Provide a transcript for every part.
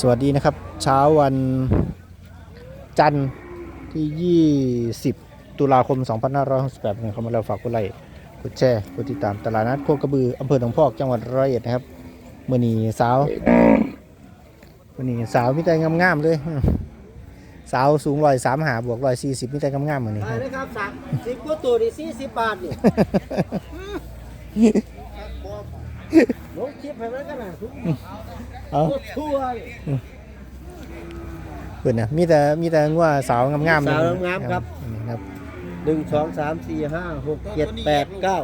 สวัสดีนะครับ เช้าวันจันทร์ที่ 20 ตุลาคม 2568เนี่ยเขามาแล้วฝากกดไลค์กดแชร์กดติดตามตลาดนัดโคกระบืออำเภอหนองพอกจังหวัดร้อยเอ็ดนะครับมื่อนี้สาวมื่อนี้สาวมีแต่งามๆเลย สาวสูงร้อยสามหาบวกร้อยสี่สิบมีแต่งามๆเหมือนนี้ได้นะครับสามสิบกว่าตัวนี่สี่สิบบาทนี่ลงคลิปให้มันกันนะทุก เอาทั่วเลยเพื่อนนะมีแต่มีแต่งัวสาวงามๆเลยสาวงามๆครับนี่ครับหนึ่งสองสามสี่ห้าหกเจ็ดแปดเก้า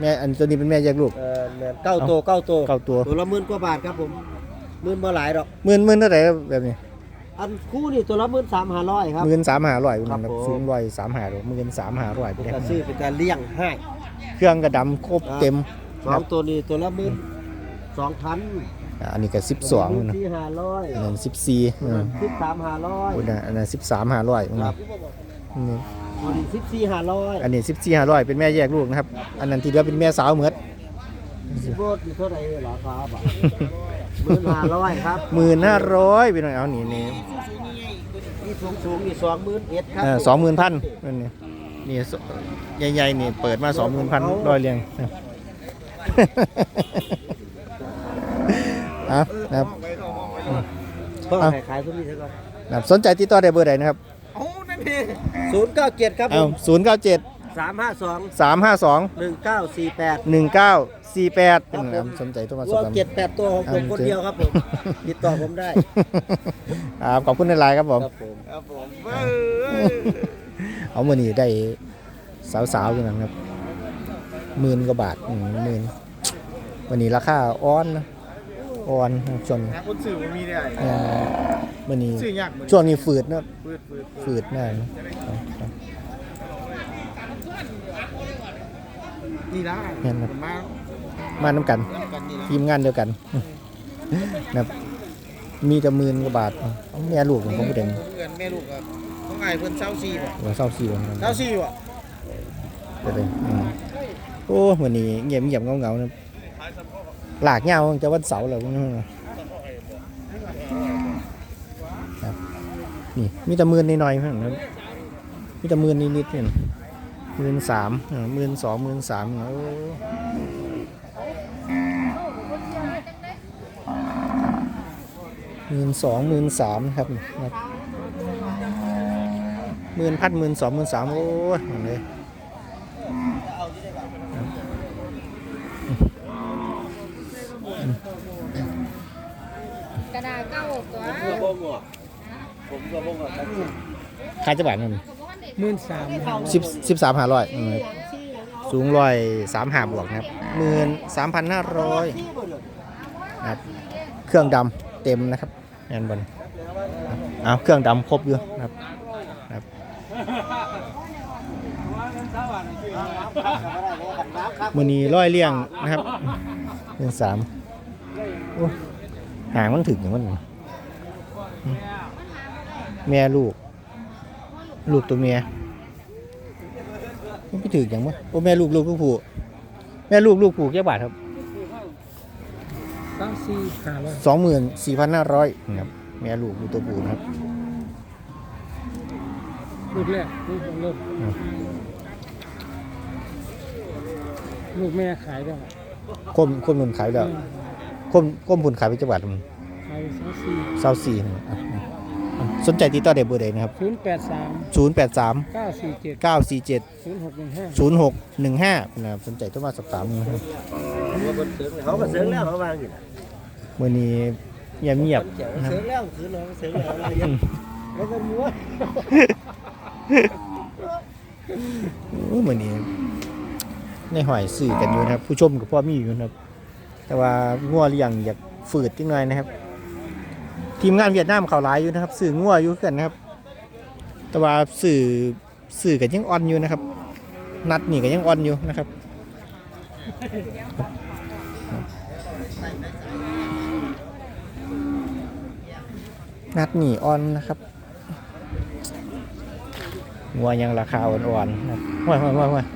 แม่อันตัวนี้เป็นแม่แยกลูกเอ่อแม่นเก้าตัวเก้าตัวเก้าตัวตัวละหมื่นกว่าบาทครับผมหมื่นบ่หลายหรอกหมื่นหมื่นเท่าไหร่ครับแบบนี้อันคู่นี่ตัวละหมื่นสามห้าร้อยครับหมื่นสามหาร้อยคุณครับครับผมสูงร้อยสามหาร้อยหมื่นสามหาร้อยไปเป็นได้การซื้อเป็นการเลี้ยงให้เครื่องกระดำครบเต็มสองตัวนี้ตัวละหมื่นสองพัน อ่าอันนี้ก็สิบสองหมื่นนะสี่ห้าร้อยอันนั้นสิบสี่อืมสิบสามห้าร้อยอันนั้นอันนั้นสิบสามหาร้อยครับนี่ตัวนี้สิบสี่ห้าร้อยอันนี้สิบสี่หาร้อยเป็นแม่แยกลูกนะครับ อันนั้นที่เหลือเป็นแม่สาวเหมือดสิบโบดอยู่เท่าไหร่เหรอครับอะหมื่นห้าร้อยครับหมื่นห้าร้อยเป็นไงเอานี่นี่นี่สูงสูงๆนี่สองหมื่นเอ็ดครับสองหมื่นพันนั่นนี่นี่สใหญ่ๆนี่เปิดมาสองหมื่นพันร้อยเรียง อะนะครับก็เอาขายขายตัวนี้เท่ากันนะครับสนใจติดต่อได้เบอร์ใดนะครับศูนย์เก้าเจ็ดครับผเอามศูนย์เก้าเจ็ดสามห้าสองสามห้าสองหนึ่งเก้าสี่แปดหนึ่งเก้าสี่แปดครับผมสนใจโทรมารสอบวมถาม เจ็ดแปดตัวของผมคนเดียวครับผมติดต่อผมได้ ครับขอบคุณในไลน์ครับผม ครับผม ครับผมเอามือนี้ได้สาวๆกันนะครับหมื่นกว่าบาทอืมหมื่นวันนี้ราคาอ้อนนะ อ้อนชนหาคนสื่อมันมีได้เอ่อวันนี้สื่อยากเหมือนช่วงนี้ฝืดนะฟืดฟืดฝืดแน่นะเอาเอานี่ได้เห็นไหมมันมามาน้ำกันกันนี่นะทีมงานเดียวกัน นะครับ มีแต่หมื่นกว่าบาทเอาแม่ลูกของผมก็เด่นเงินแม่ลูกอะต้องไงเพิ่นเช้าซีบ่หัวเศร้าซีวันนั้นเช้าซีบ่ เดี๋ยวเลยอืมโอ้วันนี้เงียบเงียบเงาเงาๆนะ หลากเงาตั้งแต่วันเสาร์แล้วครับนี่มีแต่มื่นน้อยๆเท่านั้นมีแต่มื่นนิดๆเนี่ยหมื่นสามมื่นสองมื่นสามโอ้มื่นสองมื่นสามครับมื่นพันหมื่นสองมื่นสามโอ้ยเลย กระดาษเก้าตัวผมก็บ่งอผมก็บ่งอครับค่าจะบาทนั่นหมื่นสามสิบสิบสามห้าร้อยสูงร้อยสามห้าบวกนะครับหมื่นสามพันห้าร้อยนะครับเครื่องดำเต็มนะครับงานบนเอาเครื่องดำครบอยู่นะครับครับมือนี้ร้อยเลี่ยงนะครับหนึ่งสามโอ้ หางมันถึงอย่างมันแม่ลูก ลูกตัวเมียมันไปถืออย่างวะโอ้แม่ลูกลูกลูกผูแม่ลูกลูกผูแค่บาทครับเก้าสี่ห้าร้อยสองหมื่นสี่พันห้าร้อยครับแม่ลูกลูกตัวผูนะครับลูกแรกลูกเริ่มอืมลูกแม่ขายได้คมคมนุนขายแล้ วคมคมผุนขายไปจังหวัดขายสองสี่เศร้าสี่สนใจติดต่อเดบเบอร์ใดนะครับศูนย์แปดสามศูนย์แปดสามเก้าสี่เจ็ดเก้าสี่เจ็ด ศูนย์หกหนึ่งห้าศูนย์หกหนึ่งห้านะครับสนใจโทรมาสอบถามนะครับเขาก็เสริงแล้วเขาวางอยู่วันนี้เงียบเงียบเจ๋งๆนะครับเสริงแล้วคือน้องเสริงแล้วอะไรอย่างเงี้ยแล้วก็ม้วนโอ้วันนี้ในหอยสื่อกันอยู่นะครับ ผู้ชมกับพ่อมีอยู่นะครับ แต่ว่างัวเลี้ยงอยากฝืดจังหน่อยนะครับ ทีมงานเวียดนามเขาหลายอยู่นะครับสื่องัวอยู่กันนะครับ แต่ว่าสื่อสื่อกันยังอ่อนอยู่นะครับ นัดนี่ก็ยังอ่อนอยู่นะครับนัดหนีอ่อนนะครับงัวยังราคาอ่อนๆนะครับว้ายว้ายว้ายว้าย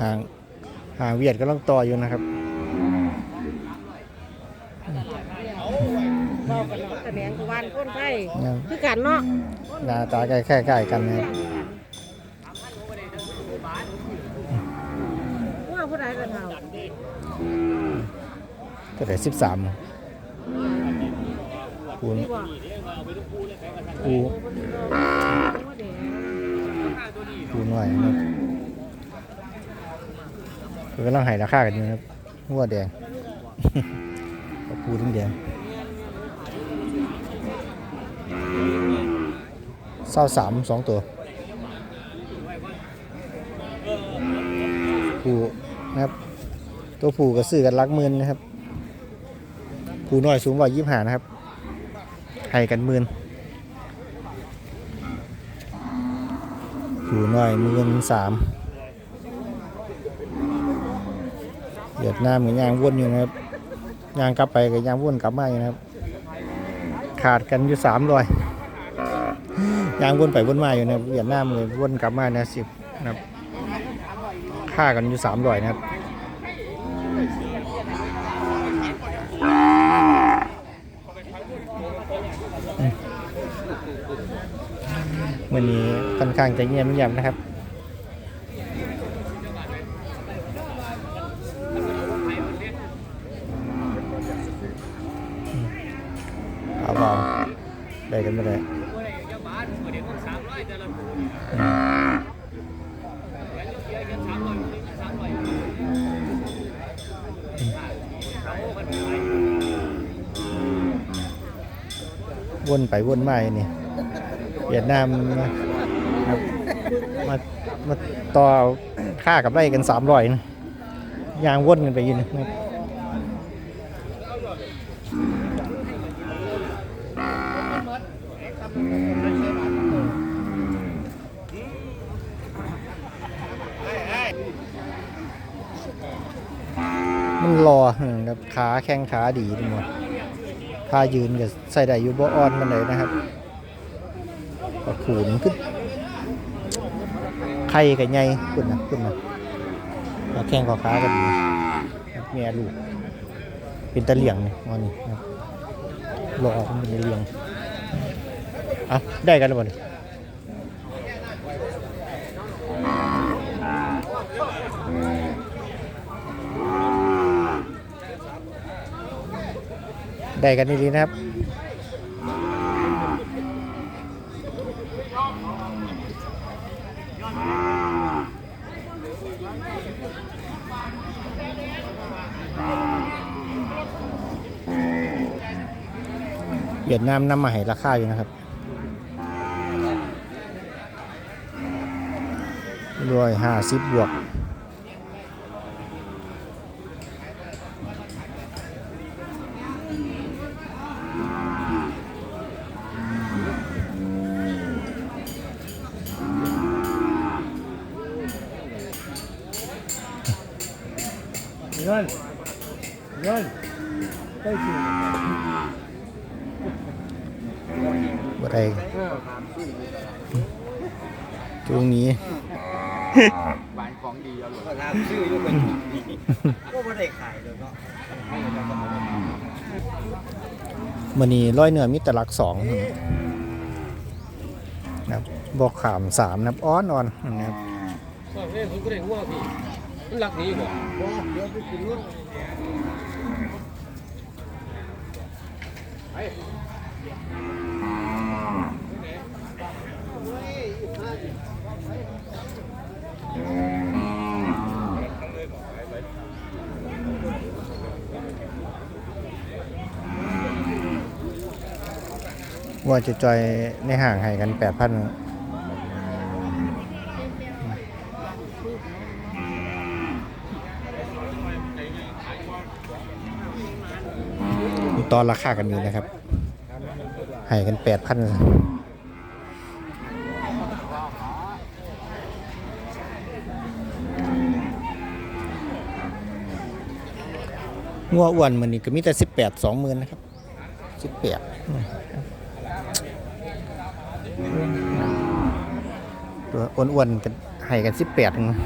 หางหางเวียดก็ต้องต่ออยู่นะครับขนงคือกันเนาะหน้าตาใกล้ๆค่กันเฮาก็ได้สิบสามคูณคูณหน่อยนะ คือกำลังหายราคากันอยู่นะครับหัวแดงกับคูทั้งแดงเศร้าสามสองตัวผูนะครับ ตัวผูก็ซื้อกันรักหมื่นนะครับผูน้อยสูงกว่ายี่ห้านะครับให้กันหมื่นผูน้อยหมื่นสามเวียดนามกับยางวนอยู่นะครับยางกลับไปกับยางวนกลับมาอยู่นะครับ ขาดกันอยู่สามรอยยางวนไปวนมาอยู่นะครับเวียดนามเลยวนกลับมานะสิบนะครับค่ากันอยู่สามรอยนะครับวันนี้ค่อนข้างจะเงียบเงียบๆนะครับ ได้กันไม่ได้วนไปวนมาอยู่นี่เวียดนามมา มาต่อค่ากับไรกันสามร้อยนะยางวนกันไปอยู่นะครับ มันรอครับขาแข้งขาดีทั้งหมดขายืนก็ใส่ได้อยู่บ่อ่อนมันเลยนะครับก็ขูนขึ้นไข่กับใหญ่ขึ้นนะขึ้นนะขาแข้งขาขาก็ดีครับเมียลูกเป็นตะเหลี่ยงนี่อันนี้ครับรอเป็นตะเหลี่ยงอะได้กันแล้วบ่เนี่ย ได้กันดีๆนะครับเวียดนามนำมาให้ราคาอยู่นะครับรวยห้าสิบบวก เงินเงินได้สิบ่ได้ช่วงนี้บานของดีเอาเลยก็ทำชื่อยู่เป็นก็ไม่ได้ขายเลยเนาะมันนี้ร้อยเนื้อมีแต่หลักสองนะครับบอกขามสามนะครับอ้อนอ่อนนะครับว่าเฮ้ยผมก็ได้ง่วพี่ มันหลักนี้บ่เดี๋ยวไปกินรถว่าจะจอยในห่างให้กันแปดพัน ตอนราคากันอยู่นะครับ ให้กันแปดพันงัวอ้วนมันนี่ก็มีแต่สิบแปดสองหมื่นนะครับสิบแปดตัวอ้วนๆกันให้กันสิบแปดนะ